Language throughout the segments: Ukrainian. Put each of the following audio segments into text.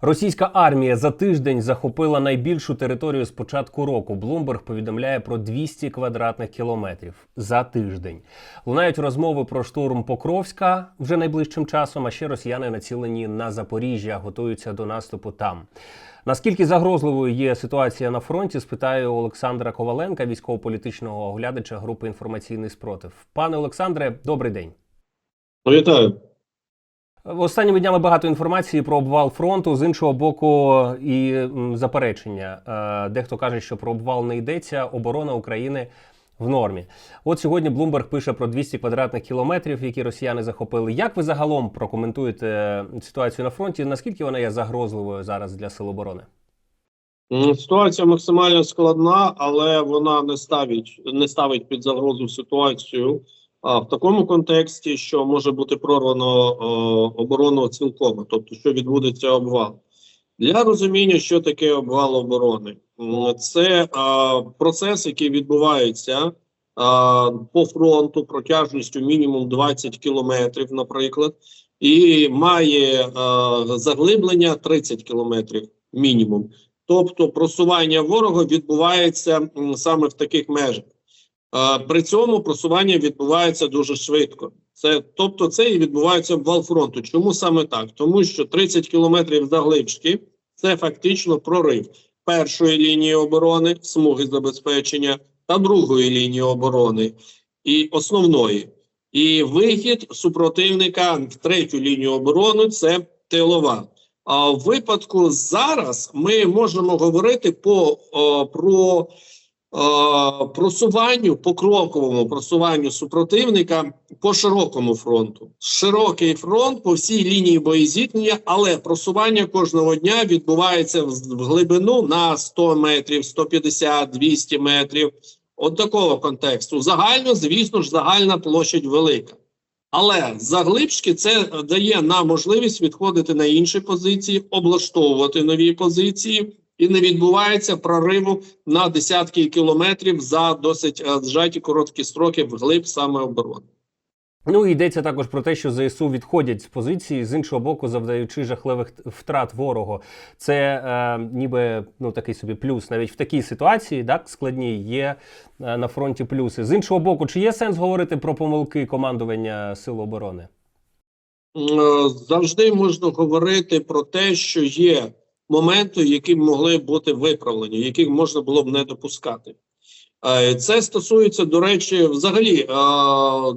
Російська армія за тиждень захопила найбільшу територію з початку року. Блумберг повідомляє про 200 квадратних кілометрів за тиждень. Лунають розмови про штурм Покровська вже найближчим часом. А ще росіяни націлені на Запоріжжя, готуються до наступу там. Наскільки загрозливою є ситуація на фронті? Спитаю Олександра Коваленка, військово-політичного оглядача групи інформаційний спротив. Пане Олександре, добрий день. Вітаю. Останніми днями багато інформації про обвал фронту. З іншого боку, і заперечення. Е, Дехто каже, що про обвал не йдеться. Оборона України в нормі. От сьогодні Блумберг пише про 200 квадратних кілометрів, які росіяни захопили. Як ви загалом прокоментуєте ситуацію на фронті? Наскільки вона є загрозливою зараз для сил оборони? Ситуація максимально складна, але вона не ставить не ставить під загрозу ситуацію а, в такому контексті, що може бути прорвано е, оборону цілком, тобто що відбудеться обвал. Для розуміння, що таке обвал оборони, це е, процес, який відбувається е, по фронту протяжністю мінімум 20 кілометрів, наприклад, і має е, заглиблення 30 кілометрів мінімум. Тобто просування ворога відбувається саме в таких межах. При цьому просування відбувається дуже швидко. Це тобто, це і відбувається обвал фронту. Чому саме так? Тому що 30 кілометрів заглибшки це фактично прорив першої лінії оборони, смуги забезпечення та другої лінії оборони і основної. І вихід супротивника в третю лінію оборони це тилова. А в випадку зараз ми можемо говорити по о, про просуванню, по кроковому просуванню супротивника по широкому фронту. Широкий фронт по всій лінії боєзіткнення, але просування кожного дня відбувається в глибину на 100 метрів, 150, 200 метрів. От такого контексту. Загально, звісно ж, загальна площадь велика. Але заглибшки це дає нам можливість відходити на інші позиції, облаштовувати нові позиції, і не відбувається прориву на десятки кілометрів за досить е, зжаті короткі строки вглиб саме оборони. Ну і йдеться також про те, що ЗСУ відходять з позиції з іншого боку, завдаючи жахливих втрат ворогу. Це е, ніби ну такий собі плюс. Навіть в такій ситуації, так складній, є е, на фронті плюси. З іншого боку, чи є сенс говорити про помилки командування Сил оборони? Е, Завжди можна говорити про те, що є моменти, які могли бути виправлені, яких можна було б не допускати. Е, Це стосується, до речі, взагалі е,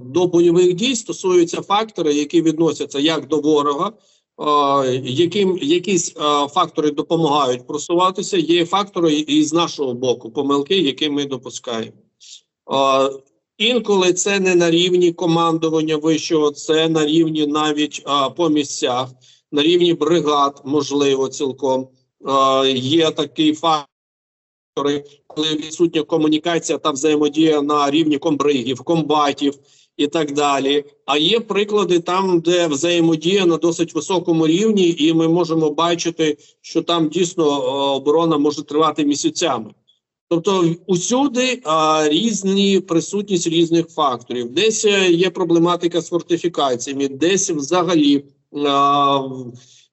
до бойових дій стосуються фактори, які відносяться як до ворога, е, яким якісь фактори допомагають просуватися. Є фактори і з нашого боку, помилки, які ми допускаємо. Інколи це не на рівні командування вищого, це на рівні навіть по місцях, на рівні бригад, можливо, цілком. Є такий фактори, коли відсутня комунікація та взаємодія на рівні комбригів, комбатів і так далі. А є приклади там, де взаємодія на досить високому рівні, і ми можемо бачити, що там дійсно оборона може тривати місяцями. Тобто усюди а, різні присутність різних факторів. Десь е, є проблематика з фортифікаціями, десь взагалі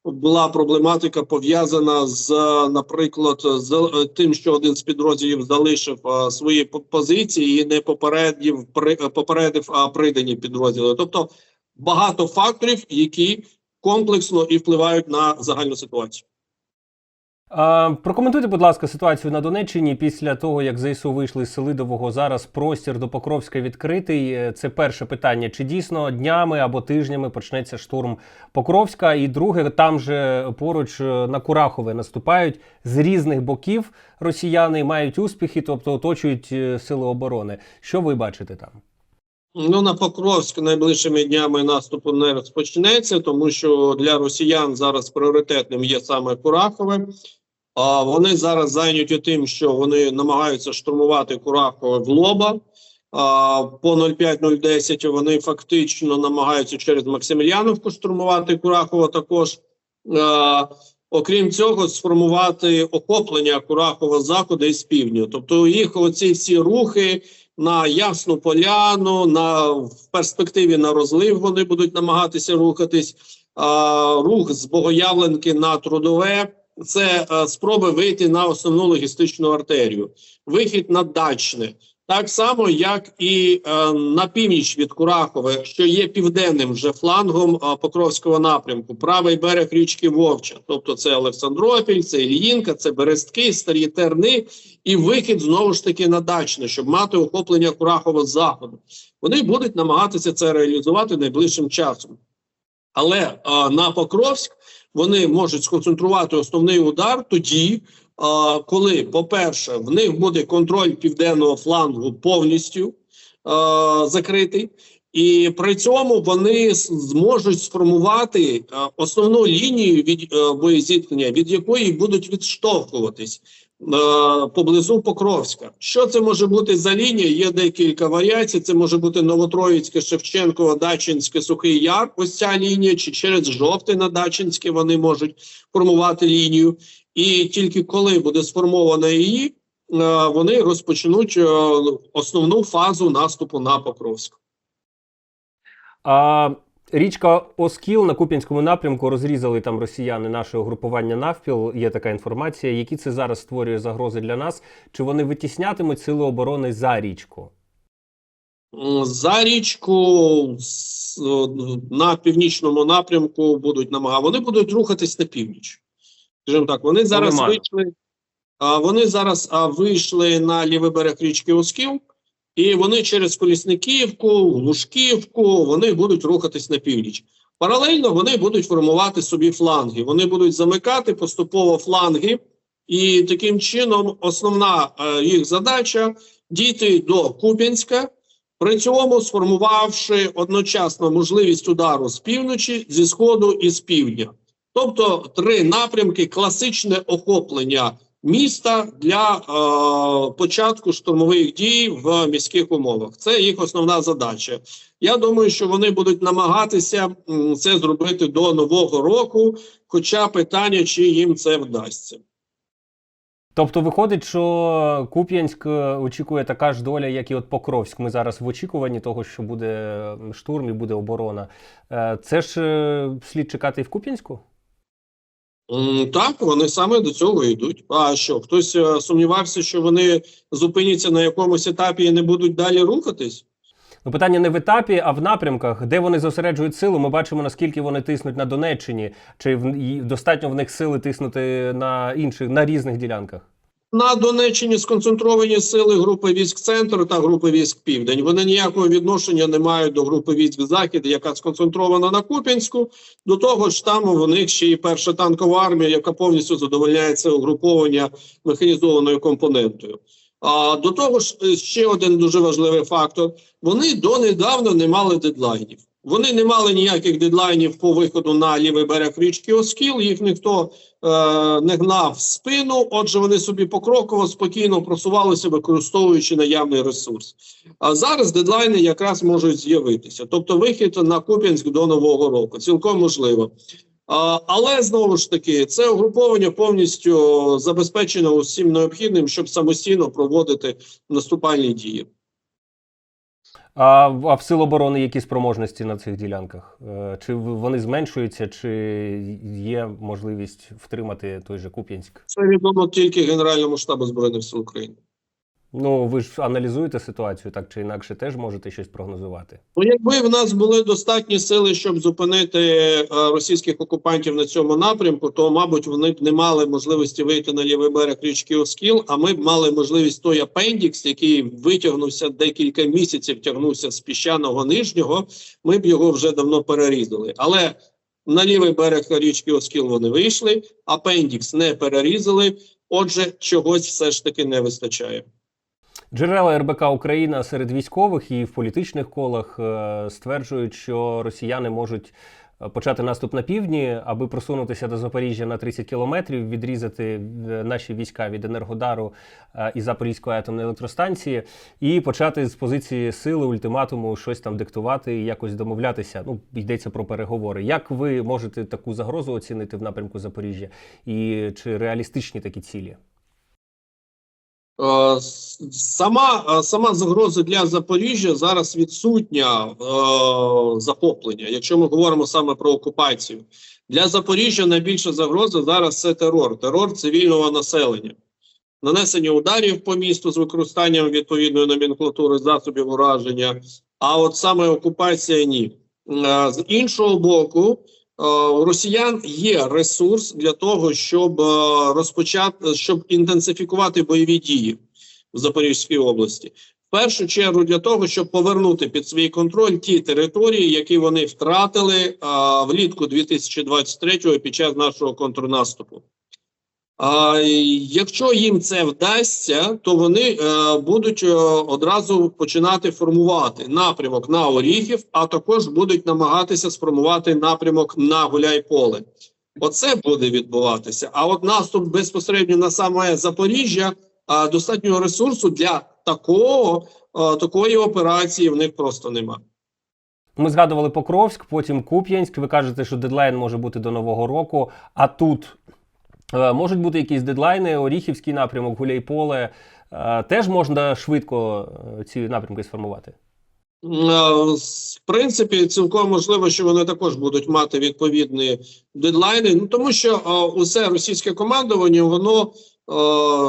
була проблематика пов'язана з, е, наприклад, з е, тим, що один з підрозділів залишив свої по- позиції і не попередив е, попередив а, придані підрозділи. Тобто багато факторів, які комплексно і впливають на загальну ситуацію. Прокоментуйте, будь ласка, ситуацію на Донеччині після того, як ЗСУ вийшли з Селидового. Зараз простір до Покровська відкритий. Е, Це перше питання. Чи дійсно днями або тижнями почнеться штурм Покровська? І друге, там же поруч е, на Курахове наступають з різних боків росіяни, мають успіхи, тобто оточують е, сили оборони. Що ви бачите там? Ну, на Покровськ найближчими днями наступу не розпочнеться, тому що для росіян зараз пріоритетним є саме Курахове. Вони зараз зайняті тим, що вони намагаються штурмувати Курахове в лоба. По 0,5-0,10 вони фактично намагаються через Максимiliановку штурмувати Курахово також. Окрім цього, сформувати охоплення Курахова з заходу і з півдня. Тобто їх оці всі рухи на Ясну Поляну, на в перспективі на розлив вони будуть намагатися рухатись. рух з Богоявленки на трудове. Це е, спроби вийти на основну логістичну артерію, вихід на дачне. Так само, як і е, на північ від Курахове, що є південним вже флангом е, Покровського напрямку, правий берег річки Вовча, тобто це Олександропіль, це Ільїнка, це Берестки, Старі Терни, і вихід знову ж таки на дачне, щоб мати охоплення Курахова з заходу. Вони будуть намагатися це реалізувати найближчим часом. Але е, на Покровськ вони можуть сконцентрувати основний удар тоді, коли, по-перше, в них буде контроль південного флангу повністю закритий, і при цьому вони зможуть сформувати основну лінію від боєзіткнення, від якої будуть відштовхуватись поблизу Покровська. Що це може бути за лінія? Є декілька варіацій. Це може бути Новотроїцьке, Шевченково, Дачинське, Сухий Яр. Ось ця лінія, чи через жовте на Дачинське вони можуть формувати лінію. І тільки коли буде сформована її, е, вони розпочнуть е, основну фазу наступу на Покровськ. А річка Оскіл на Куп'янському напрямку розрізали там росіяни наше угрупування навпіл. Є така інформація. Які це зараз створює загрози для нас? Чи вони витіснятимуть сили оборони за річку? За річку на північному напрямку будуть намагати. Вони будуть рухатись на північ. Скажімо так, вони зараз Нормально. вийшли. Вони зараз вийшли на лівий берег річки Оскіл, і вони через Колісниківку, Лужківку, вони будуть рухатись на північ. Паралельно вони будуть формувати собі фланги. Вони будуть замикати поступово фланги, і таким чином основна е, їх задача дійти до Куп'янська, при цьому сформувавши одночасно можливість удару з півночі, зі сходу і з півдня. Тобто три напрямки класичне охоплення міста для е, початку штурмових дій в міських умовах. Це їх основна задача. Я думаю, що вони будуть намагатися це зробити до нового року. Хоча питання, чи їм це вдасться. Тобто виходить, що Куп'янськ е, очікує така ж доля, як і от Покровськ. Ми зараз в очікуванні того, що буде штурм і буде оборона. Е, Це ж е, слід чекати і в Куп'янську? М, Так, вони саме до цього йдуть. А що хтось е, сумнівався, що вони зупиняться на якомусь етапі і не будуть далі рухатись? Ну, питання не в етапі, а в напрямках, де вони зосереджують силу. Ми бачимо, наскільки вони тиснуть на Донеччині, чи в достатньо в них сили тиснути на інших на різних ділянках. На Донеччині сконцентровані сили групи військ Центр та групи військ Південь. Вони ніякого відношення не мають до групи військ Захід, яка сконцентрована на Куп'янську. До того ж, там в них ще і перша танкова армія, яка повністю задовольняє це угруповання механізованою компонентою. А до того ж, е, ще один дуже важливий фактор: вони донедавна не мали дедлайнів. Вони не мали ніяких дедлайнів по виходу на лівий берег річки Оскіл. Їх ніхто е, не гнав в спину. Отже, вони собі покроково спокійно просувалися, використовуючи наявний ресурс. А зараз дедлайни якраз можуть з'явитися. Тобто, вихід на Куп'янськ до нового року цілком можливо. А, але знову ж таки, це угруповання повністю забезпечено усім необхідним, щоб самостійно проводити наступальні дії. А, а в сил оборони які спроможності на цих ділянках? Е, Чи вони зменшуються, чи є можливість втримати той же Куп'янськ? Це відомо тільки Генеральному штабу збройних сил України. Ну ви ж аналізуєте ситуацію так чи інакше, теж можете щось прогнозувати. Ну, якби в нас були достатні сили, щоб зупинити е, російських окупантів на цьому напрямку, то мабуть вони б не мали можливості вийти на лівий берег річки Оскіл. А ми б мали можливість той апендікс, який витягнувся декілька місяців, тягнувся з піщаного нижнього. Ми б його вже давно перерізали. Але на лівий берег річки Оскіл вони вийшли. Апендікс не перерізали. Отже, чогось все ж таки не вистачає. Джерела РБК Україна серед військових і в політичних колах е, стверджують, що росіяни можуть е, почати наступ на півдні, аби просунутися до Запоріжжя на 30 кілометрів, відрізати е, наші війська від Енергодару і Запорізької атомної електростанції, і почати з позиції сили ультиматуму щось там диктувати і якось домовлятися. Ну йдеться про переговори. Як ви можете таку загрозу оцінити в напрямку Запоріжжя, і чи реалістичні такі цілі? Е, Сама, е, сама загроза для Запоріжжя зараз відсутня е, захоплення, якщо ми говоримо саме про окупацію. Для Запоріжжя найбільша загроза зараз це терор, терор цивільного населення. Нанесення ударів по місту з використанням відповідної номенклатури засобів ураження, а от саме окупація ні. Е, З іншого боку, у росіян є ресурс для того, щоб е, розпочати, щоб інтенсифікувати бойові дії в Запорізькій області. В першу чергу для того, щоб повернути під свій контроль ті території, які вони втратили а, влітку 2023 під час нашого контрнаступу. А, якщо їм це вдасться, то вони е, будуть е, одразу починати формувати напрямок на Оріхів, а також будуть намагатися сформувати напрямок на Гуляйполе. Оце буде відбуватися. А от наступ безпосередньо на саме Запоріжжя а, достатнього ресурсу для такого такої операції в них просто нема. Ми згадували Покровськ, потім Куп'янськ. Ви кажете, що дедлайн може бути до Нового року. А тут е, можуть бути якісь дедлайни, Оріхівський напрямок, Гуляйполе. Е, теж можна швидко е, ці напрямки сформувати. Е, В принципі, цілком можливо, що вони також будуть мати відповідні дедлайни. Ну тому що е, усе російське командування воно е,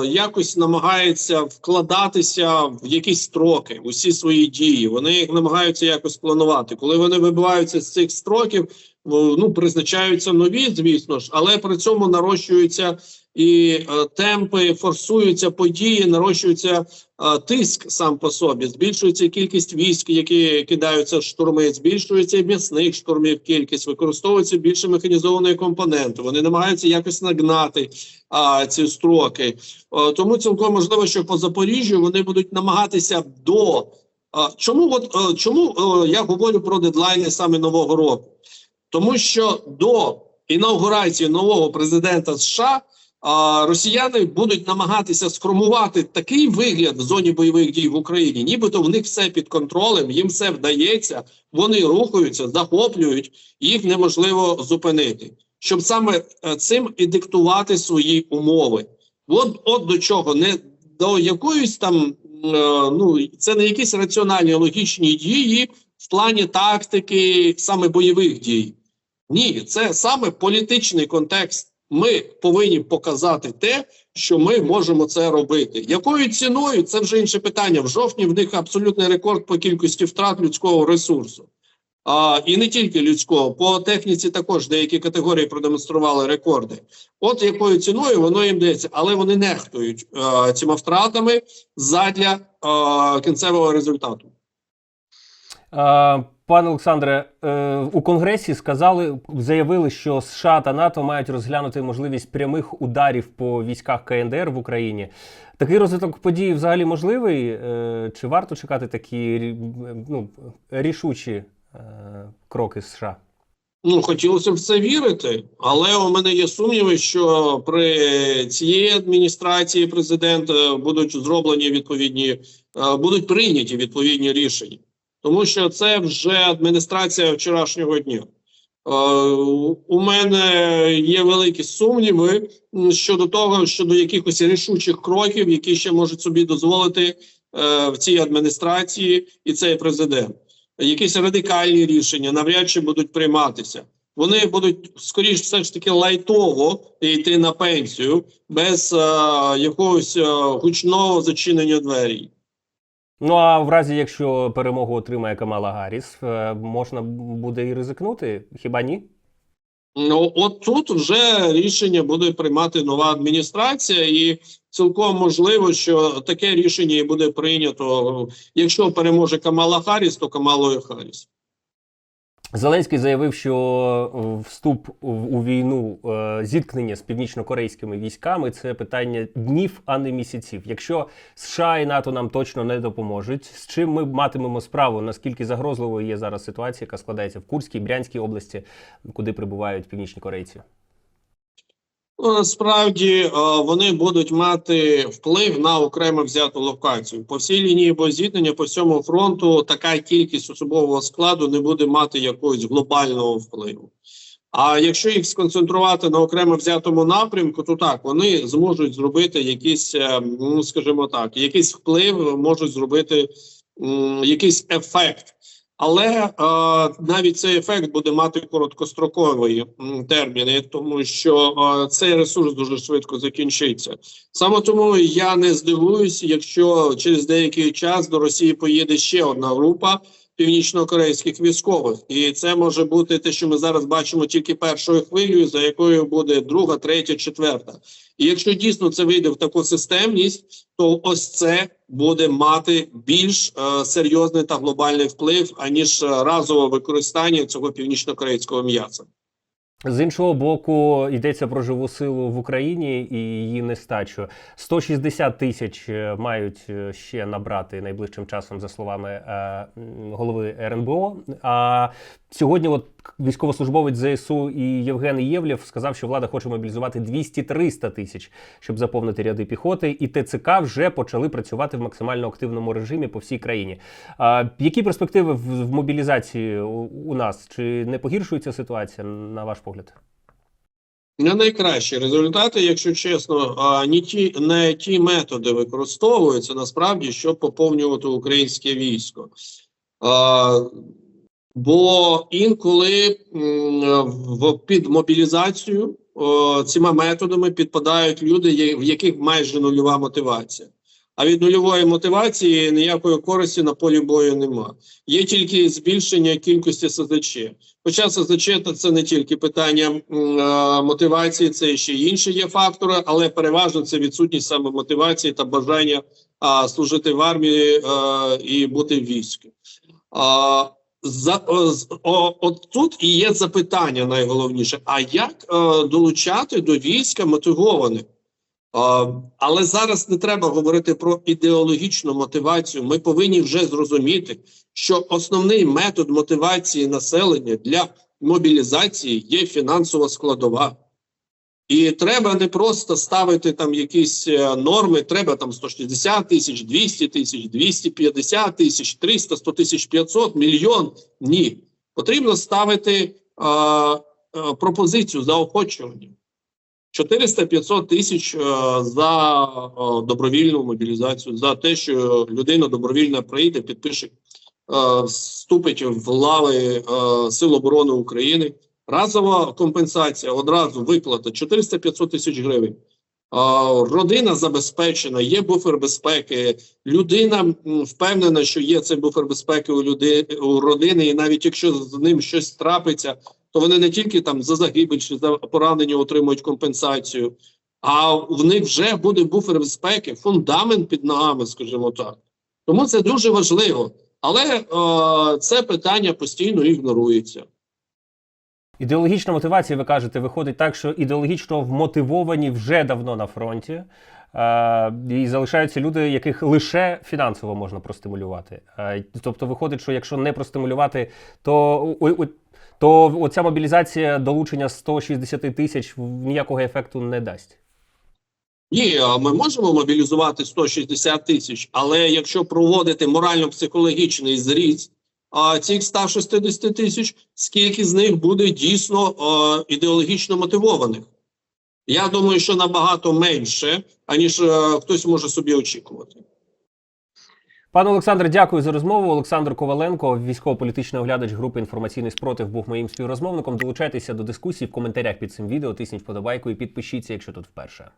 якось намагається вкладатися в якісь строки, усі свої дії. Вони їх намагаються якось планувати. Коли вони вибиваються з цих строків, ну призначаються нові, звісно ж, але при цьому нарощуються і е, темпи, форсуються події, нарощується е, тиск сам по собі, збільшується кількість військ, які кидаються в штурми, збільшується м'ясних штурмів кількість, використовується більше механізованої компоненти. Вони намагаються якось нагнати а, ці строки. Е, тому цілком можливо, що по Запоріжжю вони будуть намагатися до а, чому от е, чому е, я говорю про дедлайни саме нового року? Тому що до інаугурації нового президента США росіяни будуть намагатися сформувати такий вигляд в зоні бойових дій в Україні, нібито в них все під контролем, їм все вдається, вони рухаються, захоплюють, їх неможливо зупинити, щоб саме е, цим і диктувати свої умови. От, от до чого не до якоїсь там, е, ну це не якісь раціональні логічні дії в плані тактики, саме бойових дій. Ні, це саме політичний контекст. Ми повинні показати те, що ми можемо це робити. Якою ціною це вже інше питання. В жовтні в них абсолютний рекорд по кількості втрат людського ресурсу. А, і не тільки людського, по техніці також деякі категорії продемонстрували рекорди. От якою ціною воно їм дається, але вони нехтують е, цими втратами задля е, кінцевого результату. Пане Олександре, е, у Конгресі сказали, заявили, що США та НАТО мають розглянути можливість прямих ударів по військах КНДР в Україні. Такий розвиток подій взагалі можливий? Е, Чи варто чекати такі ну, рішучі е, кроки США? Ну, хотілося б це вірити, але у мене є сумніви, що при цієї адміністрації президента будуть зроблені відповідні, будуть прийняті відповідні рішення, тому що це вже адміністрація вчорашнього дня. Е, У мене є великі сумніви щодо того, щодо якихось рішучих кроків, які ще можуть собі дозволити е, в цій адміністрації і цей президент якісь радикальні рішення навряд чи будуть прийматися. Вони будуть скоріш все ж таки лайтово йти на пенсію без е, якогось е, гучного зачинення двері. Ну а в разі, якщо перемогу отримає Камала Гарріс, е, можна буде і ризикнути? Хіба ні? Ну от тут вже рішення буде приймати нова адміністрація, і цілком можливо, що таке рішення і буде прийнято. Якщо переможе Камала Харріс, то Камалою Харріс. Зеленський заявив, що е, вступ у війну е, зіткнення з північнокорейськими військами це питання днів, а не місяців. Якщо США і НАТО нам точно не допоможуть, з чим ми матимемо справу? Наскільки загрозливою є зараз ситуація, яка складається в Курській, Брянській області, куди прибувають північні корейці? Ну, насправді е, вони будуть мати вплив на окремо взяту локацію. По всій лінії боєзіткнення, по всьому фронту така кількість особового складу не буде мати якогось глобального впливу. А якщо їх сконцентрувати на окремо взятому напрямку, то так вони зможуть зробити якийсь, е, ну скажімо так, якийсь вплив, можуть зробити якийсь ефект. Але е, навіть цей ефект буде мати короткострокові терміни, тому що е, цей ресурс дуже швидко закінчиться. Саме тому я не здивуюся, якщо через деякий час до Росії поїде ще одна група північно-корейських військових, і це може бути те, що ми зараз бачимо тільки першою хвилею, за якою буде друга, третя, четверта. І якщо дійсно це вийде в таку системність, то ось це буде мати більш е, серйозний та глобальний вплив аніж е, разове використання цього північно-корейського м'яса. З іншого боку, йдеться про живу силу в Україні і її нестачу. 160 тисяч е, мають е, ще набрати найближчим часом, за словами е, голови РНБО. А сьогодні, от військовослужбовець ЗСУ і Євген Євлєв сказав, що влада хоче мобілізувати 200-300 тисяч, щоб заповнити ряди піхоти. І ТЦК вже почали працювати в максимально активному режимі по всій країні. А, які перспективи в, мобілізації у, нас? Чи не погіршується ситуація на ваш погляд? Не найкращі результати, якщо чесно, не ті не ті методи використовуються насправді, щоб поповнювати українське військо. Бо інколи в під мобілізацію цими методами підпадають люди, в яких майже нульова мотивація. А від нульової мотивації ніякої користі на полі бою нема. Є тільки збільшення кількості СЗЧ. Хоча СЗЧ – це не тільки питання е, мотивації, це ще й інші є фактори, але переважно це відсутність саме мотивації та бажання а, служити в армії е, і бути в війську. А, за, о, з- от тут і є запитання найголовніше: а як е, долучати до війська мотивованих? Е, але зараз не треба говорити про ідеологічну мотивацію. Ми повинні вже зрозуміти, що основний метод мотивації населення для мобілізації є фінансова складова. І треба не просто ставити там якісь е, норми, треба там 160 тисяч, 200 тисяч, 250 тисяч, 300, 100 тисяч 500, мільйон. Ні. Потрібно ставити е, е, пропозицію заохочування. 400-500 тисяч е, за е, добровільну мобілізацію, за те, що людина добровільно прийде, підпише, е, вступить в лави е, Сил оборони України. Разова компенсація, одразу виплата 400-500 тисяч гривень. Родина забезпечена, є буфер безпеки. Людина впевнена, що є цей буфер безпеки у люди у родини, і навіть якщо з ним щось трапиться, то вони не тільки там за загибель чи за поранення отримують компенсацію, а в них вже буде буфер безпеки, фундамент під ногами, скажімо так. Тому це дуже важливо. Але е, це питання постійно ігнорується. Ідеологічна мотивація, ви кажете, виходить так, що ідеологічно вмотивовані вже давно на фронті. Е, і залишаються люди, яких лише фінансово можна простимулювати. Е, тобто, виходить, що якщо не простимулювати, то, то оця мобілізація долучення 160 тисяч ніякого ефекту не дасть. Ні, а ми можемо мобілізувати 160 тисяч, але якщо проводити морально-психологічний зріз а, цих 160 тисяч, скільки з них буде дійсно а, ідеологічно мотивованих? Я думаю, що набагато менше, аніж а, хтось може собі очікувати. Пане Олександре, дякую за розмову. Олександр Коваленко, військово-політичний оглядач групи інформаційний спротив, був моїм співрозмовником. Долучайтеся до дискусії в коментарях під цим відео. Тисніть вподобайку і підпишіться, якщо тут вперше.